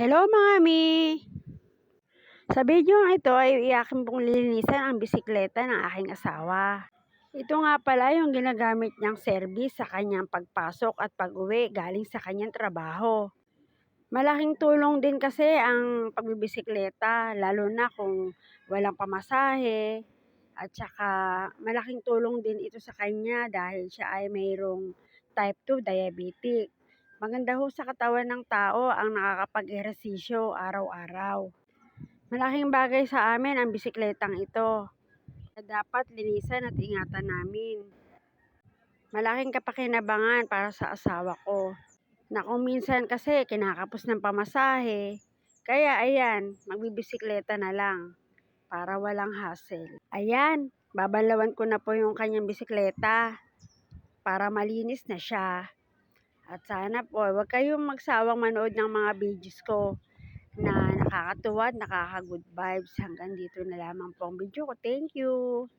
Hello mami! Sa video ito ay iyakin pong lilinisan ang bisikleta ng aking asawa. Ito nga pala yung ginagamit niyang service sa kanyang pagpasok at pag-uwi galing sa kanyang trabaho. Malaking tulong din kasi ang pagbibisikleta lalo na kung walang pamasahe at saka malaking tulong din ito sa kanya dahil siya ay mayroong type 2 diabetic. Maganda ho sa katawan ng tao ang nakakapag-ehersisyo araw-araw. Malaking bagay sa amin ang bisikletang ito. Na dapat linisan at ingatan namin. Malaking kapakinabangan para sa asawa ko. Na kung minsan kasi kinakapos ng pamasahe, kaya ayan, magbibisikleta na lang para walang hassle. Ayan, babalawan ko na po yung kanyang bisikleta para malinis na siya. At sana po, huwag kayong magsawang manood ng mga videos ko na nakakatuwa at nakaka-good vibes. Hanggang dito na lamang po ang video ko. Thank you!